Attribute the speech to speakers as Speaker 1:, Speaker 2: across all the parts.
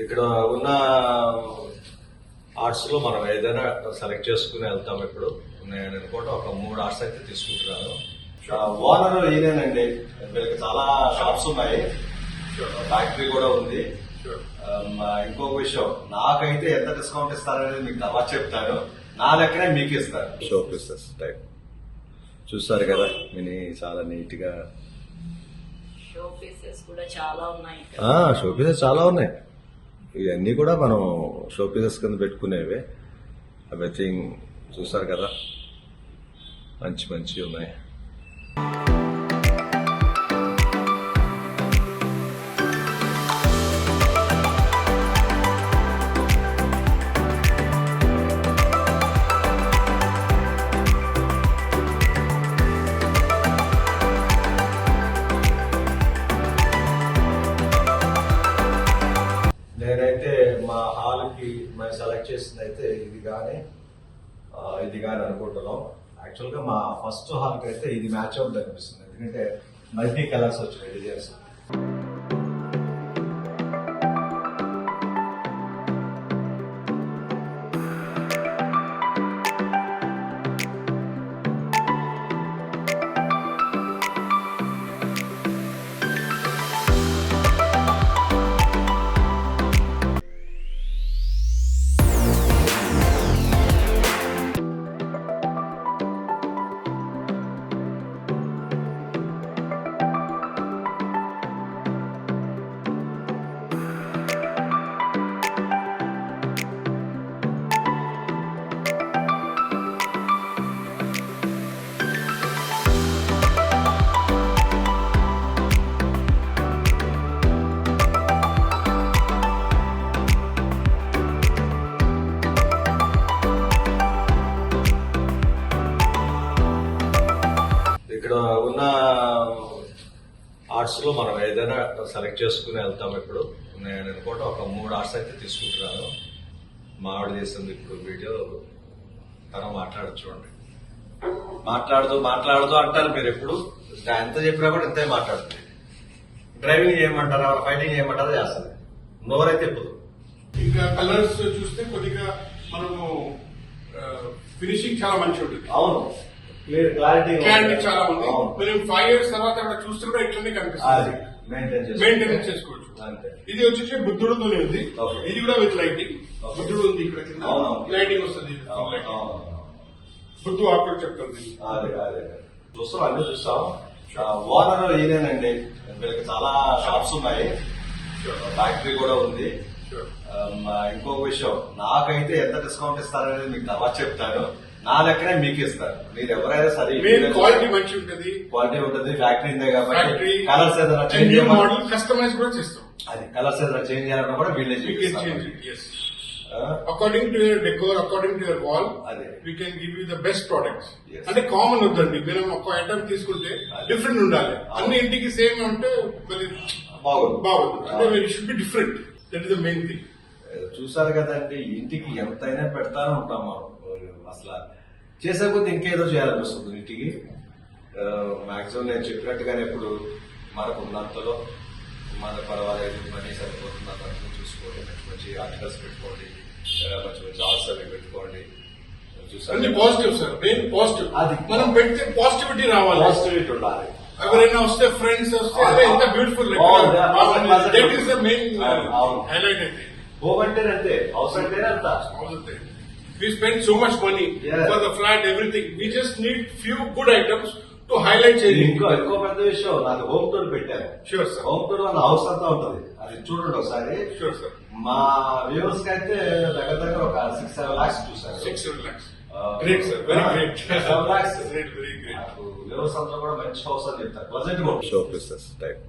Speaker 1: ఇక్కడ ఉన్న ఆర్ట్స్లో మనం ఏదైనా సెలెక్ట్ చేసుకుని వెళ్తాం ఇప్పుడు. నేను అనుకుంటా ఒక మూడు ఆర్ట్స్ అయితే తీసుకుంటున్నాను. ఓనర్ ఈయనేనండి. వీళ్ళకి చాలా షాప్స్ ఉన్నాయి. ఫ్యాక్టరీ కూడా ఉంది. ఇంకొక విషయం నాకైతే ఎంత డిస్కౌంట్ ఇస్తారనేది మీకు తర్వాత చెప్తాను. నా లెక్కనే మీకు ఇస్తారు షో పీసెస్ టైప్. చూస్తారు కదా మినీ చాలా నీట్గా
Speaker 2: షో పీసెస్ కూడా చాలా ఉన్నాయి. ఇక్కడ.
Speaker 1: షో పీసెస్ చాలా ఉన్నాయి. ఇవన్నీ కూడా మనం షో పీసెస్ కింద పెట్టుకునేవే. ఎవ్రీథింగ్ చూసారు కదా? మంచి మంచి ఉన్నాయి. సెలెక్ట్ చేసింది అయితే ఇది కానీ ఇది కానీ అనుకుంటున్నాం. యాక్చువల్గా మా ఫస్ట్ హాల్కి అయితే ఇది మ్యాచ్ అవుతుంది అనిపిస్తుంది. ఎందుకంటే మల్టీ కలర్స్ వచ్చినాయి డిజైన్స్ ఏదైనా సెలెక్ట్ చేసుకుని వెళ్తాం ఇప్పుడు. నేను అనుకుంటా ఒక మూడు ఆర్ట్స్ అయితే తీసుకుంటున్నాను. మా ఆవిడ చేస్తుంది ఇప్పుడు వీడియో. తన మాట్లాడచ్చు చూడండి. మాట్లాడుతూ మాట్లాడుతూ అంటారు మీరు ఎప్పుడు. ఎంత చెప్పినా కూడా ఇంతే మాట్లాడుతుంది. డ్రైవింగ్ చేయమంటారా ఫైటింగ్ చేయమంటారా చేస్తుంది. నోరైతే ఎప్పుడు.
Speaker 3: ఇంకా కలర్స్ చూస్తే కొద్దిగా మనము ఫినిషింగ్ చాలా మంచి ఉంటుంది.
Speaker 1: అవును. క్లారిటీ
Speaker 3: క్లారిటీ చాలా ఉంది. మనం ఫైవ్ ఇయర్స్ తర్వాత అక్కడ చూస్తే కూడా ఇట్లనే కనిపిస్తుంది. మెయింటెనెన్స్ చేసుకోవచ్చు. ఇది వచ్చేసి బుద్ధుడుతోనే ఉంది. ఇది కూడా విత్ లైటింగ్. బుద్ధుడు ఉంది ఇక్కడ కింద. లైటింగ్ వస్తుంది. బుద్ధు ఆకులు చెప్తుంది.
Speaker 1: అదే అదే. చూస్తాం అన్ని చూస్తాం ఓనర్ ఈయనేనండి వీళ్ళకి చాలా షాప్స్ ఉన్నాయి. ఫ్యాక్టరీ కూడా ఉంది. ఇంకొక విషయం. నాకైతే ఎంత డిస్కౌంట్ ఇస్తారనేది మీకు తర్వాత చెప్తాను. నా లెక్కనే మీకు ఇస్తారు. మీరు ఎవరైనా సరే
Speaker 3: క్వాలిటీ మంచి ఉంటుంది.
Speaker 1: క్వాలిటీ ఉంటుంది ఫ్యాక్టరీ ఉంది కాబట్టి కలర్స్ ఏదైనా చేంజ్
Speaker 3: మోడల్ కస్టమైజ్ కూడా చేస్తాం.
Speaker 1: అది కలర్స్ ఏదైనా చేంజ్ చేయాలన్నా కూడా వీళ్ళే
Speaker 3: according to your decor according to your wall
Speaker 1: అదే.
Speaker 3: We can give you the best
Speaker 1: products.
Speaker 3: అంటే కామన్ వద్దండి. మనం ఒక ఐటమ్ తీసుకుంటే. డిఫరెంట్ ఉండాలి. అన్ని ఇంటికి సేమ్ అంటే మరి
Speaker 1: బాగుంది.
Speaker 3: బాగుంది. అంటే should be different that is the main thing
Speaker 1: చూసారు కదండి ఇంటికి ఎంతైనా పెడతానే ఉంటాం మనం. అసలు చేసే కొద్ది ఇంకేదో చేయాలనిపిస్తుంది ఇంటికి మాక్సిమం నేను చెప్పినట్టుగానే ఇప్పుడు మనకు ఉన్నంతలో మన పర్వాలేదు మనీ సరిపోతుంది అన్నట్లు చూసుకోండి మంచి మంచి ఆర్టికల్స్ పెట్టుకోండి మంచి మంచి ఆర్ట్స్ అవి పెట్టుకోండి.
Speaker 3: అన్ని పాజిటివ్ సార్ మెయిన్ పాజిటివ్
Speaker 1: అది.
Speaker 3: మనం పెడితే పాజిటివిటీ రావాలి.
Speaker 1: పాజిటివిటీ ఉండాలి.
Speaker 3: ఎవరైనా వస్తే ఫ్రెండ్స్ వస్తే ఎంత beautiful. That is
Speaker 1: the main.
Speaker 3: Highlight అయితే.
Speaker 1: పోగంటేనే అంతే అవసరం అంటేనే అంత.
Speaker 3: We spend so much money
Speaker 1: Yeah.
Speaker 3: for the flat, everything. We just need few good items to highlight
Speaker 1: ఇది
Speaker 3: changing.
Speaker 1: ఇంకో ఇంకో పెద్ద విషయం నాది హోమ్ టూర్ పెట్టాను
Speaker 3: Sure, sir.
Speaker 1: హోమ్ టూర్ వల్ల హౌస్ అంతా ఉంటుంది అది చూడండి ఒకసారి
Speaker 3: Sure, sir.
Speaker 1: మా వ్యూవర్స్కి అయితే దగ్గర దగ్గర ఒక సిక్స్ సెవెన్ లాక్స్ చూసారు
Speaker 3: lakhs.
Speaker 1: Uh,
Speaker 3: Great, sir. Very
Speaker 1: uh,
Speaker 3: great.
Speaker 1: seven lakhs.
Speaker 3: Great, very great.
Speaker 1: Viewers అంతా కూడా మంచి హౌస్ అని చెప్తారు ప్లజెంట్ షో పీసెస్ టైప్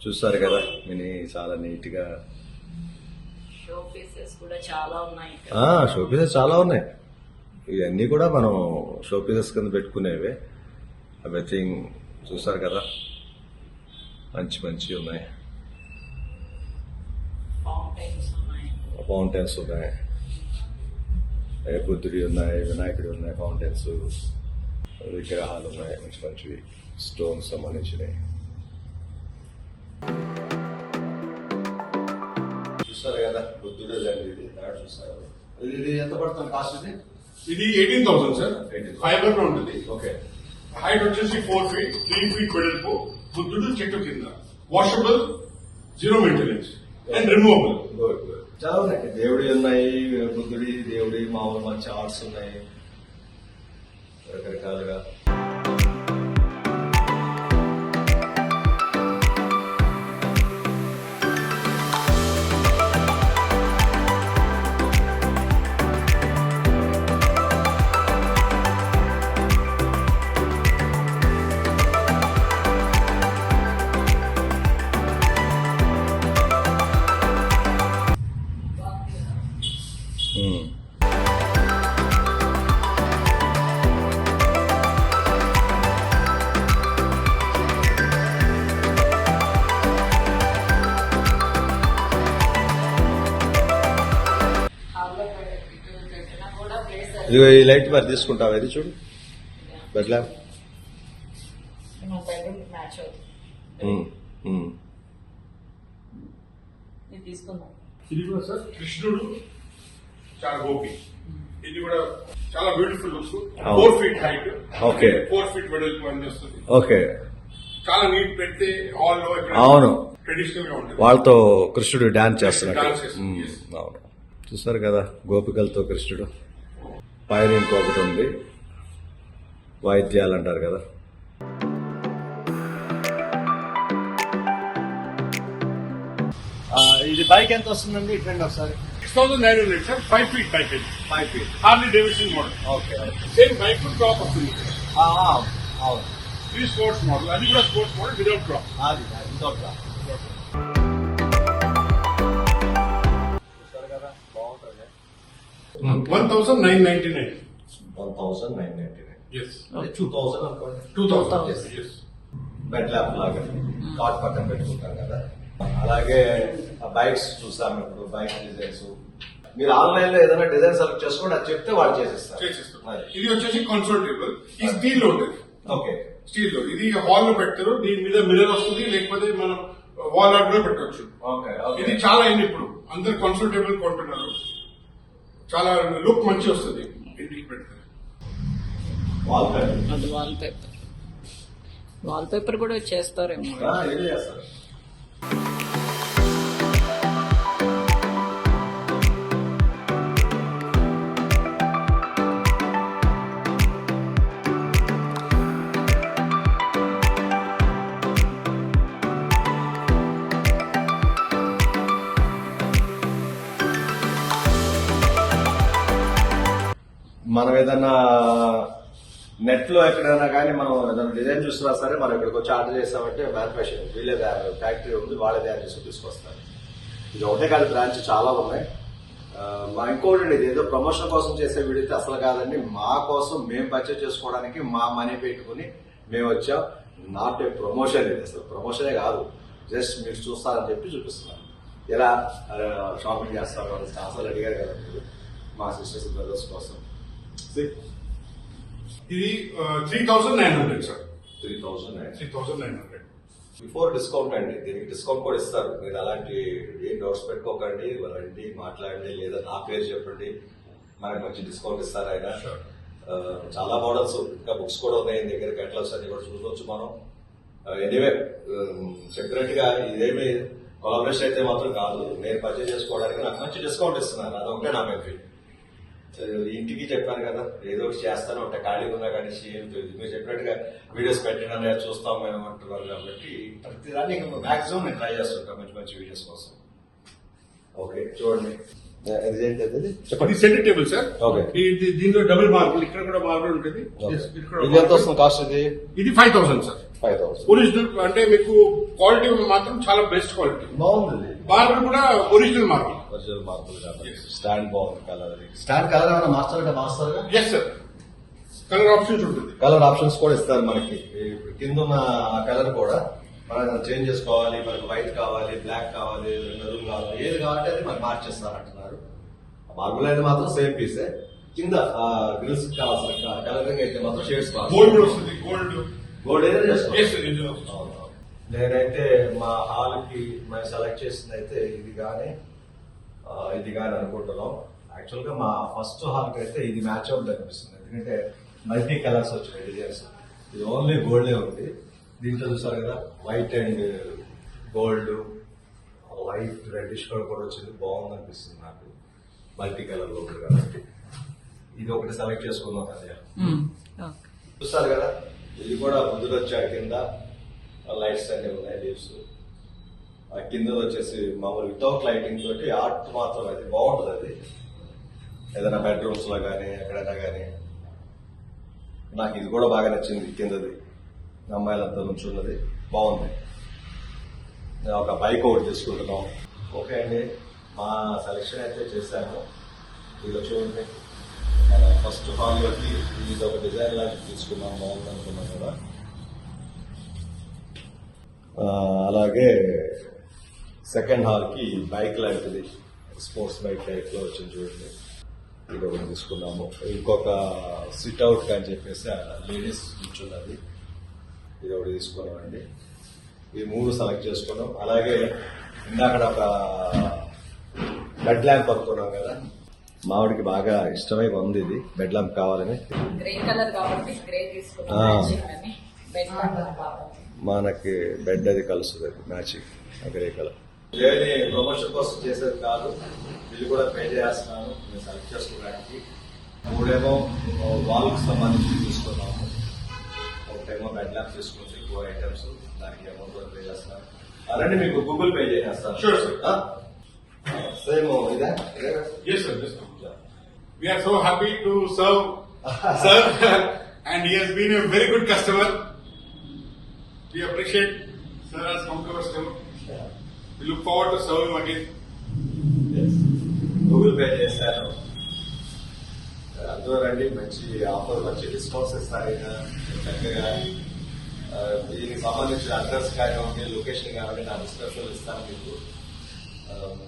Speaker 1: చూస్తారు కదా మినీ చాలా నీట్గా
Speaker 2: షో పీసెస్ కూడా చాలా ఉన్నాయి.
Speaker 1: ఇవన్నీ కూడా మనం షో పీసెస్ కింద పెట్టుకునేవే. ఎవ్రీథింగ్ చూసారు కదా? మంచి మంచి ఉన్నాయి.
Speaker 2: ఫౌంటైన్స్ ఉన్నాయి.
Speaker 1: బుద్ధుడి ఉన్నాయి వినాయకుడి ఉన్నాయి ఫౌంటైన్స్ విగ్రహాలు ఉన్నాయి మంచి మంచివి. స్టోన్స్ సంబంధించినవి. చూస్తారు కదా బుద్ధుడు ఇది థర్డ్ చూస్తారు? ఇది ఇది ఎంత పడుతుంది కాస్ట్ ఇది?
Speaker 3: ఇది ఎయిటీన్ థౌసండ్ సార్
Speaker 1: 18,000.
Speaker 3: ఫైబర్లో ఉంటుంది.
Speaker 1: ఓకే
Speaker 3: హైట్ వచ్చేసి ఫోర్ ఫీట్ త్రీ ఫీట్ వెడల్పు బుద్ధుడు చెట్టు కింద. Washable zero maintenance
Speaker 1: and removable చాలా ఉన్నాయి. దేవుడి ఉన్నాయి బుద్ధుడి దేవుడి మామూలు మంచి ఆర్ట్స్ ఉన్నాయి. రకరకాలుగా. ఇదిగో ఈ లైట్ మరి తీసుకుంటావా? ఇది చూడు.
Speaker 2: ఇది
Speaker 3: కూడా సార్ కృష్ణుడు చాలా గోపి. ఇది కూడా చాలా beautiful
Speaker 1: looks.
Speaker 3: Four feet height
Speaker 1: Okay.
Speaker 3: Four feet వెడల్పు అని వస్తుంది
Speaker 1: ఓకే.
Speaker 3: చాలా నీట్ పెడితే హాల్లో
Speaker 1: అవును.
Speaker 3: ట్రెడిషనల్గా ఉంటుంది.
Speaker 1: వాళ్ళతో కృష్ణుడు డాన్స్
Speaker 3: చేస్తున్నాడు,
Speaker 1: ఉమ్,
Speaker 3: yes.
Speaker 1: అవును. చూస్తారు కదా గోపికలతో కృష్ణుడు. పైన ఇంకొకటి ఉంది. వాయిద్యాలు అంటారు కదా. ఇది బైక్ ఎంత వస్తుందండి? ఇట్లండి ఒకసారి.
Speaker 3: Six thousand nine hundred sir. Five feet bike ఇది
Speaker 1: five feet
Speaker 3: Harley Davidson model
Speaker 1: okay
Speaker 3: same bike drop వస్తుంది.
Speaker 1: అవును.
Speaker 3: ఇది స్పోర్ట్స్ మోడల్ అది కూడా స్పోర్ట్స్ మోడల్ విదౌట్ డ్రాప్
Speaker 1: అది ఇంకొక చూస్తారు
Speaker 3: one thousand nine ninety nine
Speaker 1: one thousand nine ninety nine
Speaker 3: yes
Speaker 1: two thousand అనుకోండి.
Speaker 3: టూ థౌసండ్
Speaker 1: బెడ్ ల్యాప్ లాగా. కాట్ పక్కన పెట్టుకుంటాం కదా. అలాగే బైక్స్ చూసాం ఇప్పుడు బైక్ డిజైన్స్. మీరు ఆన్లైన్లో ఏదైనా డిజైన్ సెలెక్ట్ చేసుకోండి అది చెప్తే వాళ్ళు చేసిస్తారు.
Speaker 3: ఇది వచ్చేసి కన్సోల్ టేబుల్ ఈ స్టీల్లో ఉంటుంది
Speaker 1: ఓకే.
Speaker 3: స్టీల్లో ఇది హాల్లో పెడతారు దీని మీద మిర్రర్ వస్తుంది లేకపోతే మనం వాల్ ఆర్ట్లో పెట్టవచ్చు.
Speaker 1: Okay okay.
Speaker 3: ఇది చాలా అయింది ఇప్పుడు. అందరు కన్సోల్ టేబుల్ కొంటున్నారు. చాలా లుక్ మంచి వస్తుంది. ఇంటికి పెడితే.
Speaker 2: అది వాల్ పేపర్ వాల్ పేపర్ కూడా చేస్తారేమో
Speaker 1: మనం ఏదన్నా నెట్లో ఎక్కడైనా కానీ మనం ఏదైనా డిజైన్ చూసినా సరే మనం ఇక్కడికి వచ్చి ఆర్డర్ చేస్తామంటే మ్యానుఫ్యాక్చరింగ్ వీళ్ళే ఫ్యాక్టరీ ఉంది వాళ్ళే తయారు చేసి తీసుకొస్తారు. ఇది ఒకటే కాదు బ్రాంచ్ చాలా ఉన్నాయి. మా ఇంకోటి ఇది ఏదో ప్రమోషన్ కోసం చేసే వీడియో అసలు కాదండి. మా కోసం మేము పర్చేజ్ చేసుకోవడానికి మా మనీ పెట్టుకుని మేము వచ్చాం. నాట్ ఏ ప్రమోషన్ ఇది అసలు ప్రమోషనే కాదు. జస్ట్ మీరు చూస్తారని చెప్పి చూపిస్తున్నాను. ఎలా షాపింగ్ చేస్తారు అని అసలు అడిగారు కదా మీరు. మా సిస్టర్స్ బ్రదర్స్ కోసం.
Speaker 3: ఇది three thousand nine hundred sir
Speaker 1: three thousand
Speaker 3: three thousand nine hundred
Speaker 1: before discount అండి దీనికి డిస్కౌంట్ కూడా ఇస్తారు. మీరు అలాంటి ఏం డౌట్స్ పెట్టుకోకండి రండి మాట్లాడండి లేదా నా పేరు చెప్పండి. మనకి మంచి డిస్కౌంట్ ఇస్తారు ఆయన. చాలా మోడల్స్ ఇంకా బుక్స్ కూడా ఉన్నాయి దగ్గర కేటలాగ్స్ అన్ని కూడా చూడవచ్చు మనం. ఎనీవే చెప్పినట్టుగా ఇదేమి కొలాబరేషన్ అయితే మాత్రం కాదు. నేను పర్చేజ్ చేసుకోవడానికి నాకు మంచి డిస్కౌంట్ ఇస్తున్నారు. అదొకటే నా బెనిఫిట్ ఇంటికి చెప్పాను కదా ఏదో ఒకటి చేస్తాను ఒకటి ఖాళీగా ఉన్నా కానీ ఏం తెలియదు మీరు చెప్పినట్టుగా వీడియోస్ పెట్టినా చూస్తాం మేము అంటున్నారు కాబట్టి ప్రతిదాన్ని మాక్సిమం నేను ట్రై చేస్తుంటాను మంచి మంచి వీడియోస్ కోసం. ఓకే చూడండి. చెప్పండి.
Speaker 3: Centre table sir
Speaker 1: Okay.
Speaker 3: ఇది దీనిలో డబుల్ మార్బుల్ ఇక్కడ కూడా మార్బుల్ ఉంటుంది. Yes, ఇక్కడ
Speaker 1: ఇది ఎంత వస్తుంది కాస్ట్ ఇది?
Speaker 3: ఇది five thousand sir
Speaker 1: five thousand
Speaker 3: original అంటే మీకు క్వాలిటీ మాత్రం చాలా బెస్ట్ క్వాలిటీ
Speaker 1: బాగుంది
Speaker 3: మార్బుల్ కూడా ఒరిజినల్ మార్బుల్
Speaker 1: ఒరిజినల్ మార్బుల్ కాబట్టి. స్టాండ్ బాగుంది కలర్ స్టాండ్ కలర్ ఏమైనా master master
Speaker 3: yes sir colour options ఉంటుంది.
Speaker 1: కలర్ ఆప్షన్స్ కూడా ఇస్తారు మనకి. కింద ఉన్న కలర్ కూడా మనం చేంజ్ చేసుకోవాలి మనకి వైట్ కావాలి బ్లాక్ కావాలి మెరూన్ కావాలి ఏది కావాలంటే అది మనకి మార్చేస్తారు అంటున్నారు. మార్బుల్ అయితే మాత్రం సేమ్ పీసే కింద గ్రిల్స్ కావాల్సిన కలరింగ్ అయితే మాత్రం షేడ్స్
Speaker 3: గోల్డ్ వస్తుంది గోల్డ్
Speaker 1: గోల్డ్. నేనైతే మా హాల్కి మేము సెలెక్ట్ చేసింది అయితే ఇది కానీ ఇది కానీ అనుకుంటున్నాం. యాక్చువల్గా మా ఫస్ట్ హాల్కి అయితే ఇది మ్యాచ్ అవుతుంది అనిపిస్తుంది. ఎందుకంటే మల్టీ కలర్స్ వచ్చినాయి డిజైన్స్. ఇది ఓన్లీ గోల్డే ఉంది. దీంట్లో చూసారు కదా white and gold white reddish colour కూడా వచ్చింది. బాగుంది అనిపిస్తుంది నాకు. మల్టీ కలర్లో ఉంది కాబట్టి. ఇది ఒకటి సెలెక్ట్ చేసుకుందాం అదే
Speaker 2: ఓకే.
Speaker 1: చూస్తారు కదా ఇది కూడా బుద్ధుడు కింద లైట్స్ అన్ని ఉన్నాయి లీవ్స్ ఆ కింద వచ్చేసి మామూలు వితౌట్ లైటింగ్ తోటి ఆర్ట్ మాత్రం అది బాగుంటుంది అది. ఏదైనా బెడ్రూమ్స్లో కానీ ఎక్కడైనా కానీ నాకు ఇది కూడా బాగా నచ్చింది కిందది. అమ్మాయిలంతా నుంచున్నది బాగుంది. నేను ఒక బైక్ ఒకటి తీసుకుంటున్నాం ఓకే అండి. మా సెలెక్షన్ అయితే చేశాను. ఇది చూడండి. ఫస్ట్ ఫస్ట్ హాల్లోకి ఇది ఒక డిజైన్ లాంటి తీసుకున్నాం బాగుంది అనుకున్నాం కదా. అలాగే సెకండ్ హాల్కి బైక్ లాంటిది స్పోర్ట్స్ బైక్ టైప్లో వచ్చింది చూడండి. ఇది ఒకటి తీసుకున్నాము. ఇంకొక సిట్ అవుట్ అని చెప్పేసి లేడీస్ కూర్చున్నది. ఇది ఒకటి తీసుకున్నామండి. ఈ మూడు సెలెక్ట్ చేసుకున్నాం. అలాగే ఇందాక ఒక బెడ్ ల్యాంప్ అనుకున్నాం కదా. మావిడికి బాగా ఇష్టమై ఉంది ఇది. బెడ్ ల్యాంప్ కావాలని. మనకి బెడ్ అది కలుస్తుంది. మ్యాచింగ్ గ్రే కలర్ ఏది ప్రమోషన్ కోసం చేసేది కాదు. బిల్లు కూడా పే చేస్తున్నాను. నేను సెలెక్ట్ చేసుకోవడానికి. మూడేమో వాల్కి సంబంధించి తీసుకున్నాము. ఒకటేమో బెడ్ ల్యాంప్ తీసుకుంటే ఎక్కువ ఐటమ్స్ దానికి అమౌంట్ కూడా పే చేస్తున్నాను. అలాంటి మీకు గూగుల్ పే చేసేస్తాను.
Speaker 3: Sure, sir.
Speaker 1: సేమ్ ఇదే ఇదే కదా?
Speaker 3: Yes, sir. Just come. We are so happy to serve sir, and he has been a very good customer. We appreciate sir has come to our store. We look forward to serve him again.
Speaker 1: Google Pay చేశాను అందరూ రండి మంచి offer మంచి discounts ఇస్తారు ఈయన. చక్కగా ఆ, దీనికి సంబంధించిన అడ్రస్ కానివ్వండి లొకేషన్ కానివ్వండి నా డిస్క్రిప్షన్ ఇస్తాను మీకు ఆ,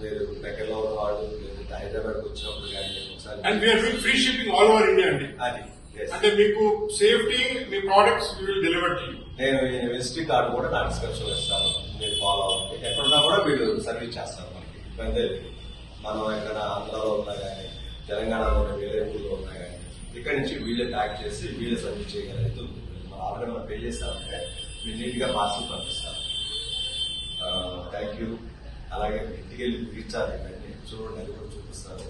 Speaker 1: మీరు దగ్గరలో ఉన్న వాళ్ళు లేదంటే హైదరాబాద్ వచ్చినప్పుడు కానీ ఒకసారి
Speaker 3: And we are doing free shipping all over India. అండి.
Speaker 1: అది.
Speaker 3: అంటే మీకు safety me products will deliver to you
Speaker 1: నేను విజిటింగ్ కార్డు కూడా నా డిస్క్రిప్షన్ ఇస్తాను. మీరు ఫాలో అవ్వండి. ఎక్కడున్నా కూడా వీళ్ళు సర్వీస్ చేస్తారు మనకి. ఇబ్బంది మనం ఎక్కడ ఆంధ్రాలో ఉన్నా కానీ తెలంగాణలో ఉన్న వేరే ఊళ్ళో ఉన్నా కానీ ఇక్కడి నుంచి వీళ్ళే ప్యాక్ చేసి వీళ్ళే సర్వీస్ చేయగలరు మనం ఆల్రెడీ మనం పే చేస్తామంటే మీరు నీట్గా పార్సల్ పంపిస్తారు థ్యాంక్ యూ అలాగే ఇంటికి వెళ్ళి తీర్చాలి ఇవన్నీ చూడండి అది కూడా చూపిస్తారు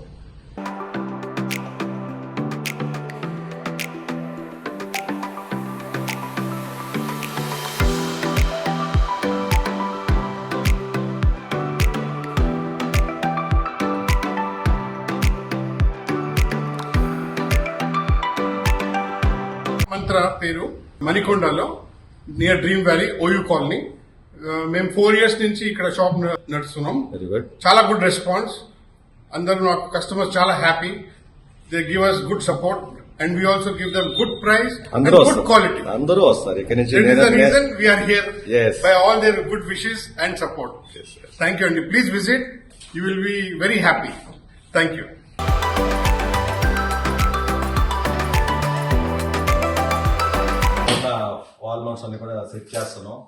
Speaker 3: మంత్ర పేరు మణికొండలో near dream valley OU colony మేము ఫోర్ ఇయర్స్ నుంచి ఇక్కడ షాప్ నడుస్తున్నాం
Speaker 1: వెరీ గుడ్
Speaker 3: చాలా గుడ్ రెస్పాన్స్ అందరూ నాకు కస్టమర్స్ చాలా happy they give us good support and we also give them good price and
Speaker 1: అందరూ
Speaker 3: గుడ్ క్వాలిటీ
Speaker 1: అందరూ వస్తారు ఇక్కడి నుంచి
Speaker 3: That is the
Speaker 1: నేను-
Speaker 3: reason we are here
Speaker 1: Yes.
Speaker 3: by all their good wishes and support.
Speaker 1: Yes, yes.
Speaker 3: Thank you, and please visit. You will be very happy. Thank you.
Speaker 1: ఉన్న wall mounts అన్ని కూడా set చేస్తున్నాం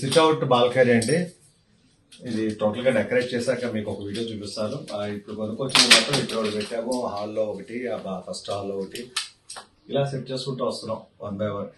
Speaker 1: switch out balcony అండి. ఇది టోటల్గా decorate చేశాక మీకు ఒక వీడియో చూపిస్తాను. ఇప్పుడు ఇప్పుడు కొనుక్కొచ్చింది మాత్రం ఇక్కడ ఒకటి పెట్టాము. హాల్లో ఒకటి ఫస్ట్ హాల్లో ఒకటి. ఇలా సెట్ చేసుకుంటూ వస్తున్నాం వన్ బై వన్